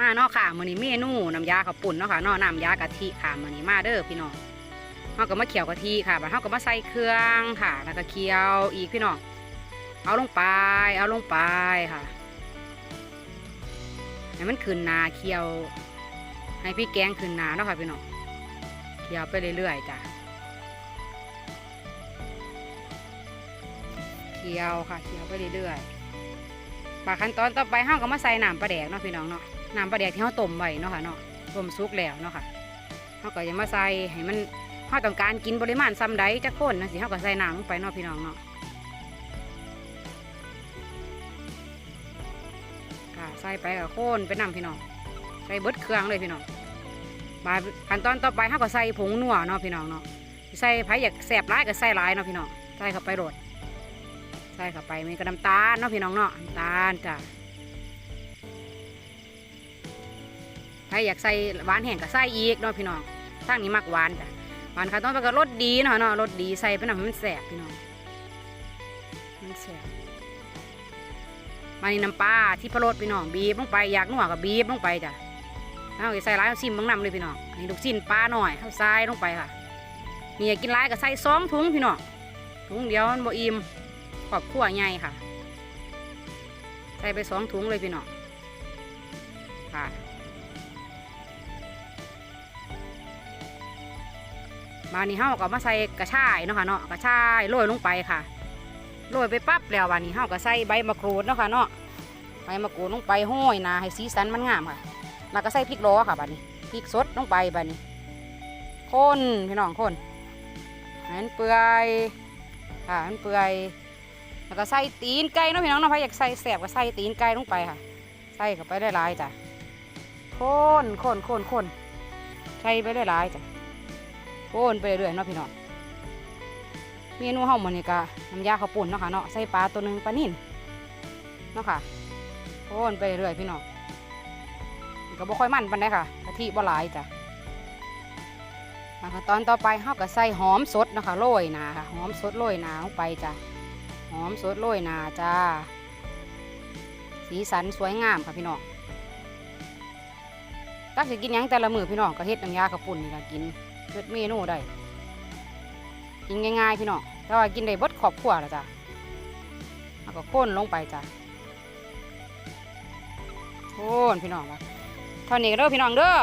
มาเนาะค่ะมื้อนี้เมนูน้ำยาข้าวปุ่นเนาะค่ะเนาะน้ำยากะทิค่ะมื้อนี้มาเด้อพี่น้องเฮาก็มาเคี่ยวกะทิค่ะบัดเฮาก็มาใส่เครื่องค่ะ แล้วก็เคี่ยวอีกพี่น้องเอาลงไป เอาลงไปค่ะให้มันขึ้นนาเคี่ยว ให้พี่แกงขึ้นนาเนาะค่ะพี่น้องเคี่ยวไปเรื่อยๆจ้ะเคี่ยวค่ะเคี่ยวไปเรื่อยๆปาขั้นตอนต่อไปเฮาก็มาใส่น้ำปลาแดกเนาะพี่น้องเนาะ น้ำปลาแดกที่เฮาต้มไว้เนาะค่ะเนาะต้มสุกแล้วเนาะค่ะเฮาก็จะมาใส่ให้มันเฮาต้องการกินปริมาณซ้ำใดจักคนนะสิเฮาก็ใส่น้ำลงไปเนาะพี่น้องเนาะค่ะใส่ไปกับโคนไปน้ำพี่น้องใส่เบิดเครื่องเลยพี่น้องบาขั้นตอนต่อไปเฮาก็ใส่ผงนัวเนาะพี่น้องเนาะใส่ไผ่อยากแสบร้ายก็ใส่ร้ายเนาะพี่น้องใส่เข้าไปโรดใส่เข้าไปมีกระน้ำตาลเนาะพี่น้องเนาะน้ำตาลจ้ะ ครอยากใส่หวานแห้งก็ใส่อีกเนาะพี่น้องทางนี้มักหวานจ้ะหวานค่ะต้องไปกับรสดีเนาะเนาะรสดีใส่ไปหน่อยมันแสบพี่น้องมันแสบมานี่น้ำปลาที่พะโลดพี่น้องบีบลงไปอยากนัวกับบีบลงไปจ้ะเอาใส่ร้ายเอาซิมบางน้ำเลยพี่น้องนี่ลูกชิ้นปลาหน่อยเอาใส่ลงไปค่ะนี่อยากกินร้ายก็ใส่สองถุงพี่น้องถุงเดียวมันบ่อิ่มครอบครัวใหญ่ค่ะ ใส่ไปสองถุงเลยพี่น้องค่ะ มานี่เฮาก็มาใส่กระชายเนาะค่ะเนาะกระชายโรยลงไปค่ะโรยไปปั๊บแล้ววันนี้เฮาก็ใส่ใบมะกรูดเนาะค่ะเนาะใบมะกรูดลงไปห้อยนาให้สีสันมันงามค่ะแล้วก็ใส่พริกโลค่ะบัดนี้พริกสดลงไปบัดนี้คนพี่น้องคนให้มันเปื่อยค่ะห้มันเปื่อยแล้วก็ใส่ตีนไก่เนาะพี่น้องเนาะพายอยากใส่แสบก็ใส่ตีนไก่ลงไปค่ะ ใส่เข้าไปได้หลายจ้ะคนคนคนคนใส่ไปได้หลายจ้ะ คนไปเรื่อยๆเนาะพี่น้องเมนูเฮาหมดนี่ก็น้ำยาข้าวปุ่นเนาะค่ะเนาะใส่ปลาตัวหนึ่งปลานิ่นเนาะค่ะคนไปเรื่อยๆพี่น้องก็บ่ค่อยมันปานใดค่ะกะทิบ่หลายจ้ะมาขั้นตอนต่อไปเฮาก็ใส่หอมสดเนาะค่ะโรยนาค่ะหอมสดโรยนาลงไปจ้ะหอมสดโรยนาจ้าสีสันสวยงามค่ะพี่น้องตักสิกินยังแต่ละมือพี่น้องก็เฮ็ดน้ำยากระปุ่นนี่ละกิน เฮ็ดเมนูได้ กินง่ายๆพี่น้องแต่ว่ากินได้บดขอบขวแล้วจ้ะแล้วก็โค่นลงไปจ้ะโค่นพี่น้องเท่านี้ก็เด้อพี่น้องเด้อ